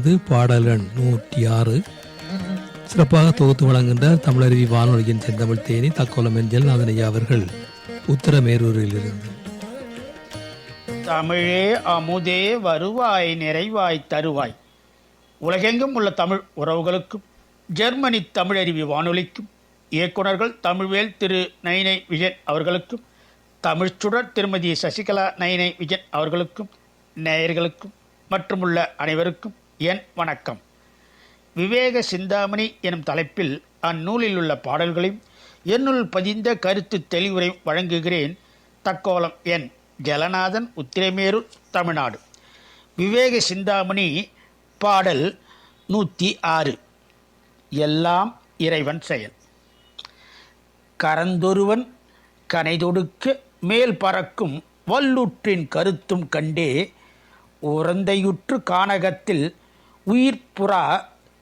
இருந்து பாடலன் நூற்றி ஆறு சிறப்பாக தொகுத்து வழங்குகின்ற தமிழருவி வானொலியின் செந்தமிழ் தேனி தக்கோலம் எஞ்சல் நாதனையா அவர்கள் உத்தரமேரூரிலிருந்து. தமிழே அமுதே வருவாய் நிறைவாய் தருவாய். உலகெங்கும் உள்ள தமிழ் உறவுகளுக்கும் ஜெர்மனி தமிழருவி வானொலிக்கும் இயக்குனர்கள் தமிழ்வேல் திரு நயினை விஜயன் அவர்களுக்கும் தமிழ்ச்சுடர் திருமதி சசிகலா நயினை விஜயன் அவர்களுக்கும் நேயர்களுக்கும் மற்றும் உள்ள அனைவருக்கும் என் வணக்கம். விவேக சிந்தாமணி எனும் தலைப்பில் அந்நூலில் உள்ள பாடல்களையும் என்னுள் பதிந்த கருத்து தெளிவுரை வழங்குகிறேன் தக்கோலம் என் ஜலநாதன் உத்திரமேரூர் தமிழ்நாடு. விவேக சிந்தாமணி பாடல் நூற்றி ஆறு எல்லாம் இறைவன் செயல். கரந்தொருவன் கனைதொடுக்க மேல் பறக்கும் வல்லுற்றின் கருத்தும் கண்டே உறந்தையுற்று கானகத்தில் உயிர் புறா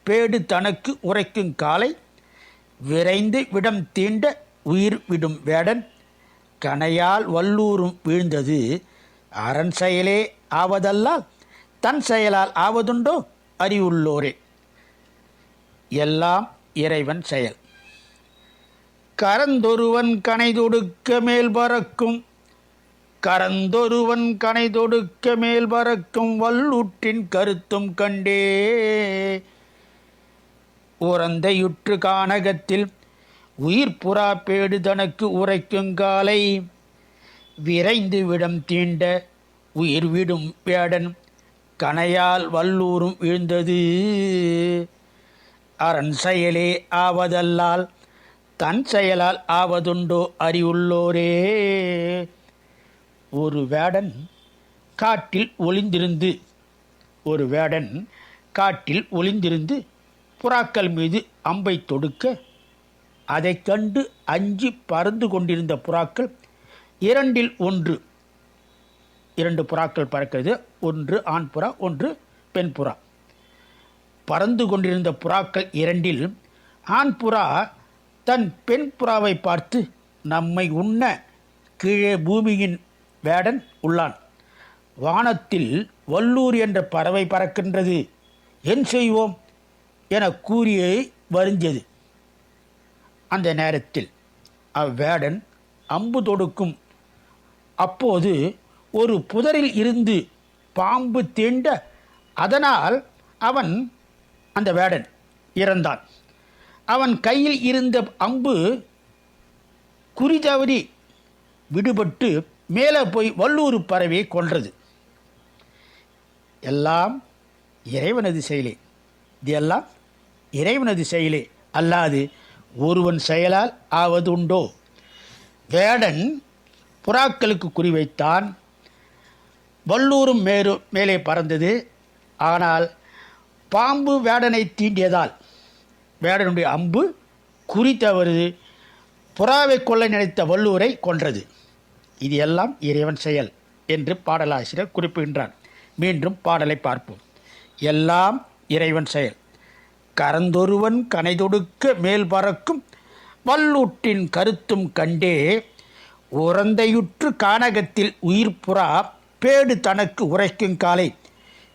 பேடு தனக்கு உரைக்கும் காலை விரைந்து விடம் தீண்ட உயிர் விடும் வேடன் கனையால் வல்லூரும் வீழ்ந்தது. அரண் செயலே ஆவதல்லால் தன் செயலால் ஆவதுண்டோ அறிவுள்ளோரே. எல்லாம் இறைவன் செயல். கரந்தொருவன் கனைதொடுக்க மேல் பறக்கும் கரந்தொருவன் கனைதொடுக்க மேல் பறக்கும் வல்லூற்றின் கருத்தும் கண்டே. உறந்தையுற்று கானகத்தில் உயிர் புறா பேடு தனக்கு உரைக்குங்காலை விரைந்து விடம் தீண்ட உயிர் விடும் வேடன் கனையால் வல்லூரும் விழுந்தது. அரண் செயலே ஆவதல்லால் தன் செயலால் ஆவதுண்டோ அறிவுள்ளோரே. ஒரு வேடன் காட்டில் ஒளிந்திருந்து ஒரு வேடன் காட்டில் ஒளிந்திருந்து புறாக்கள் மீது அம்பை தொடுக்க அதைக் கண்டு அஞ்சு பறந்து கொண்டிருந்த புறாக்கள் இரண்டில் ஒன்று இரண்டு புறாக்கள் பறக்கிறது ஒன்று ஆண் புறா ஒன்று பெண் புறா. பறந்து கொண்டிருந்த புறாக்கள் இரண்டில் ஆண் புறா தன் பெண் புறாவை பார்த்து நம்மை உண்ண கீழே பூமியின் வேடன் உள்ளான். வானத்தில் வல்லூர் என்ற பறவை பறக்கின்றது. என் செய்வோம் என கூறியே வருஞ்சது. அந்த நேரத்தில் அவ்வேடன் அம்பு தொடுக்கும். அப்போது ஒரு புதரில் இருந்து பாம்பு தீண்ட அதனால் அவன் அந்த வேடன் இறந்தான். அவன் கையில் இருந்த அம்பு குறி தவறி விடுபட்டு மேலே போய் வல்லூர் பறவையை கொன்றது. எல்லாம் இறைவனது செயலே. இது எல்லாம் இறைவனது செயலே. அல்லாது ஒருவன் செயலால் ஆவது உண்டோ? வேடன் புறாக்களுக்கு குறிவைத்தான் வல்லூரும் மேரு மேலே பறந்தது. ஆனால் பாம்பு வேடனை தீண்டியதால் வேடனுடைய அம்பு குறி தவறு புறாவை கொள்ள நினைத்த வல்லூரை கொன்றது. இது எல்லாம் இறைவன் செயல் என்று பாடலாசிரியர் குறிப்பிடுகின்றார். மீண்டும் பாடலை பார்ப்போம். எல்லாம் இறைவன் செயல். கரந்தொருவன் கனைதொடுக்க மேல் பறக்கும் வல்லூட்டின் கருத்தும் கண்டே உறந்தையுற்று கானகத்தில் உயிர் புறா பேடு தனக்கு உரைக்கும் காலை.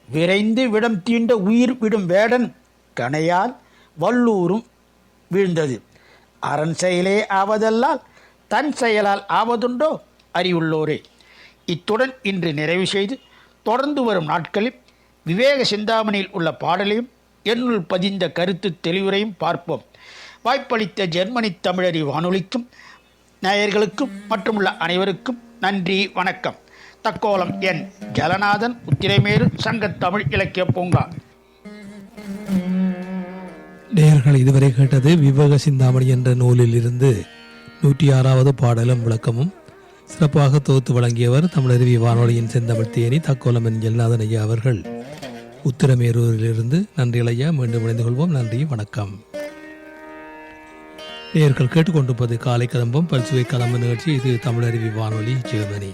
விரைந்து விடம் தீண்ட உயிர் விடும் வேடன் கனையால் வல்லூரும் வீழ்ந்தது. அரண் செயலே ஆவதல்லால் தன் செயலால் ஆவதுண்டோ? அறிவுள்ளோரே. இத்துடன் இன்று நிறைவு செய்து தொடர்ந்து வரும் நாட்களில் விவேக சிந்தாமணியில் உள்ள பாடலையும் என்னுள் பதிந்த கருத்து தெளிவுரையும் பார்ப்போம். வாய்ப்பளித்த ஜெர்மனி தமிழறி வானொலிக்கும் நேயர்களுக்கும் மற்றுமுள்ள அனைவருக்கும் நன்றி வணக்கம். தக்கோலம் என். ஜலநாதன் உத்திரைமேறு சங்கத் தமிழ் இலக்கிய பூங்கா. நேயர்கள் இதுவரை கேட்டது விவேக சிந்தாமணி என்ற நூலில் இருந்து நூற்றி ஆறாவது பாடலும் விளக்கமும் சிறப்பாக தொகுத்து வழங்கியவர் தமிழருவி வானொலியின் செந்தமிழ் தேனி தக்கோலம் என் ஐயா அவர்கள். உத்திரமேரூரிலிருந்து நன்றி ஐயா. மீண்டும் இணைந்து கொள்வோம். நன்றி. வணக்கம். நேர்கள் கேட்டுக்கொண்டிருப்பது காலை கிளம்பும் பல்சுவை கிளம்பு நிகழ்ச்சி. இது தமிழருவி வானொலி ஜெர்மனி.